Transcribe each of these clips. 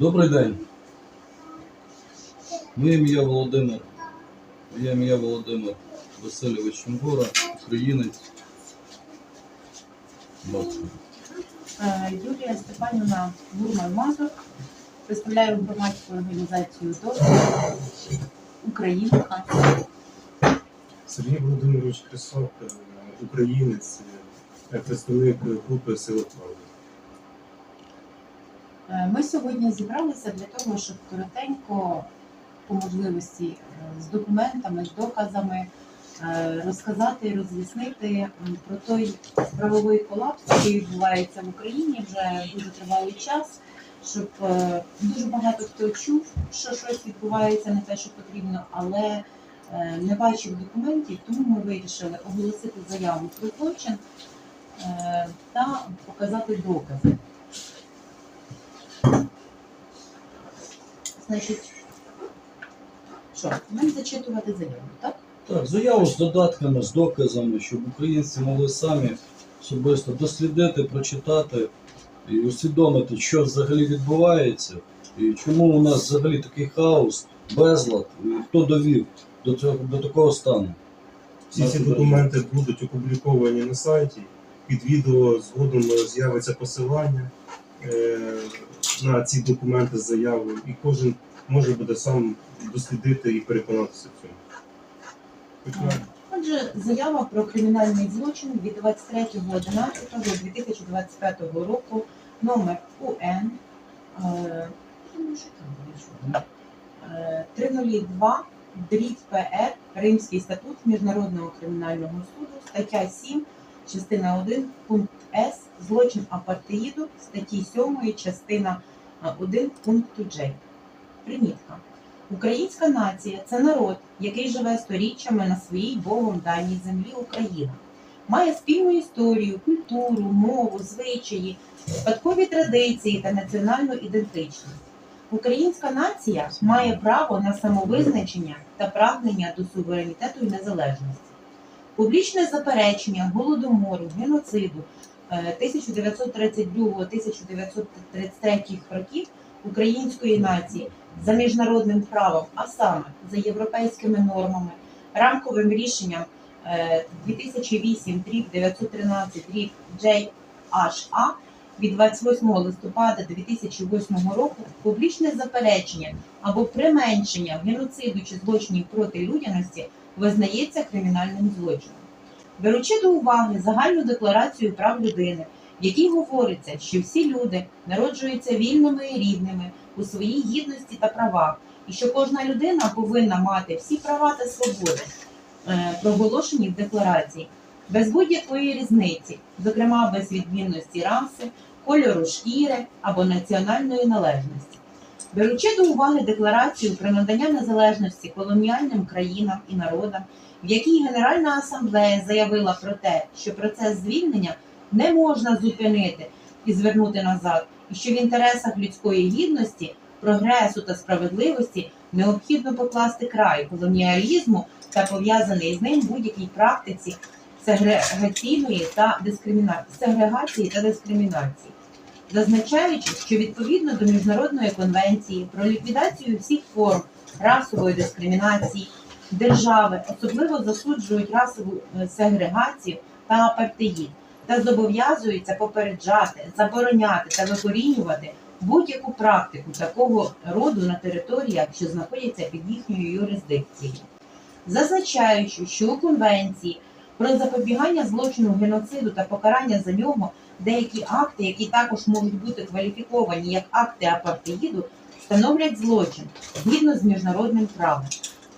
Добрий день. Моє ім'я Володимир. Моє ім'я Володимир Васильович Чунгура, українець. Бачу. Е, Юлія Степанівна Гурман Мазур. Представляю громадську організацію ДОС Українка. Сергій Володимирович Крисок, українець, представник групи Сила Правди. Е, Ми сьогодні зібралися для того, щоб коротенько, по можливості, е, з документами, з доказами е, розказати і роз'яснити про той правовий колапс, який відбувається в Україні вже дуже тривалий час, щоб дуже багато хто чув, що щось відбувається не те, що потрібно, але не бачив документів, тому ми вирішили оголосити заяву про злочин та показати докази. Значить, що, нам зачитувати заяву, так? Так, заяву з додатками, з доказами, щоб українці могли самі особисто дослідити, прочитати і усвідомити, що взагалі відбувається, і чому у нас взагалі такий хаос, безлад, і хто довів до, цього, до такого стану. Всі ці документи будуть опубліковані на сайті. Під відео згодом з'явиться посилання е, на ці документи з заявою, і кожен може буде сам дослідити і переконатися в цьому. Отже, заява про кримінальний злочин від 23.11.2025 року, номер УН е, ну, що там буде, е, 302 дріб ПР, Римський статут Міжнародного кримінального суду, стаття 7, частина 1, пункт С, злочин апартеїду, статті 7, частина 1, пункту Дж. Примітка. Українська нація це народ, який живе сторіччями на своїй Богом даній землі Україна. Має спільну історію, культуру, мову, звичаї, спадкові традиції та національну ідентичність. Українська нація має право на самовизначення та прагнення до суверенітету і незалежності. Публічне заперечення голодомору, геноциду 1932-1933 років української нації за міжнародним правом, а саме за європейськими нормами, рамковим рішенням е, 2008 913 JHA від 28 листопада 2008 року публічне заперечення або применшення геноциду чи злочинів проти людяності визнається кримінальним злочином. Беручи до уваги загальну декларацію прав людини, в якій говориться, що всі люди народжуються вільними і рівними у своїй гідності та правах, і що кожна людина повинна мати всі права та свободи, е, проголошені в декларації, без будь-якої різниці, зокрема без відмінності раси, кольору шкіри або національної належності. Беручи до уваги декларацію про надання незалежності колоніальним країнам і народам, в якій Генеральна асамблея заявила про те, що процес звільнення не можна зупинити і звернути назад, і що в інтересах людської гідності, прогресу та справедливості необхідно покласти край колоніалізму та пов'язаний з ним будь-якій практиці сегрегаційної та дискриміна... сегрегації та дискримінації, зазначаючи, що відповідно до міжнародної конвенції про ліквідацію всіх форм расової дискримінації держави особливо засуджують расову е, сегрегацію та апартеїд та зобов'язуються попереджати, забороняти та викорінювати будь-яку практику такого роду на територіях, що знаходяться під їхньою юрисдикцією, зазначаючи, що у конвенції про запобігання злочину геноциду та покарання за нього деякі акти, які також можуть бути кваліфіковані як акти апартеїду, становлять злочин згідно з міжнародним правом,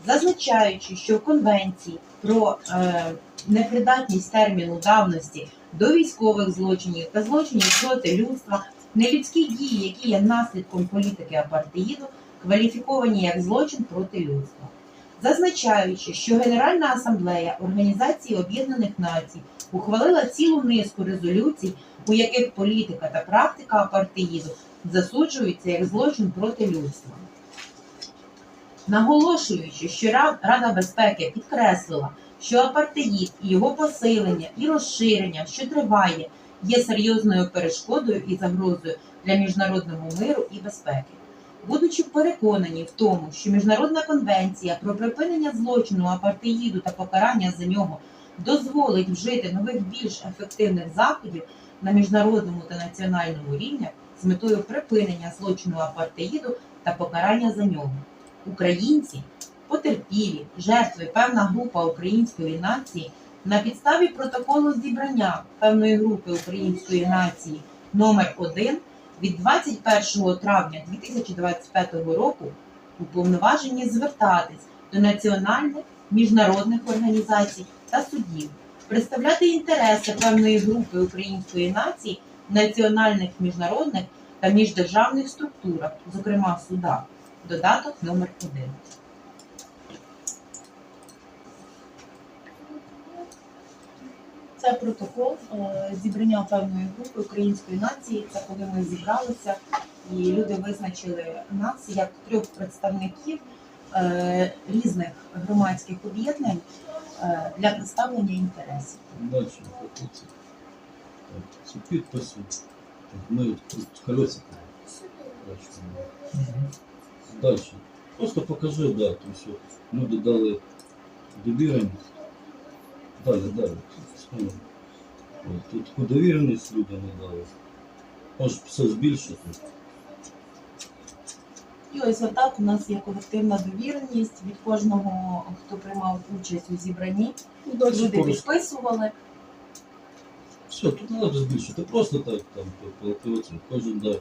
зазначаючи, що в конвенції про е, непридатність терміну давності до військових злочинів та злочинів проти людства, нелюдські дії, які є наслідком політики апартеїду, кваліфіковані як злочин проти людства. Зазначаючи, що Генеральна асамблея Організації Об'єднаних Націй ухвалила цілу низку резолюцій, у яких політика та практика апартеїду засуджуються як злочин проти людства. Наголошуючи, що Рада безпеки підкреслила, що апартеїд і його посилення і розширення, що триває, є серйозною перешкодою і загрозою для міжнародного миру і безпеки. Будучи переконані в тому, що Міжнародна конвенція про припинення злочину апартеїду та покарання за нього дозволить вжити нових більш ефективних заходів на міжнародному та національному рівнях з метою припинення злочину апартеїду та покарання за нього. Українці, потерпілі, жертви, певна група української нації на підставі протоколу зібрання певної групи української нації номер 1 від 21 травня 2025 року уповноважені звертатись до національних міжнародних організацій та судів, представляти інтереси певної групи української нації в національних міжнародних та міждержавних структурах, зокрема в судах. Додаток номер 1 Це протокол е, зібрання певної групи української нації. Це коли ми зібралися, і люди визначили нас як трьох представників е, різних громадських об'єднань е, для представлення інтересів. Так, це підписи. Ми тут колеса. Далі. Просто покажи, да, то все. Люди дали довіреність. Далі, далі. Тут таку довіреність людям не дали. Може все збільшити. І ось отак у нас є колективна довіреність від кожного, хто приймав участь у зібранні. Ну, далі Люди порос- підписували. Все, тут не треба збільшити. Просто так там по- по- по- Кожен да,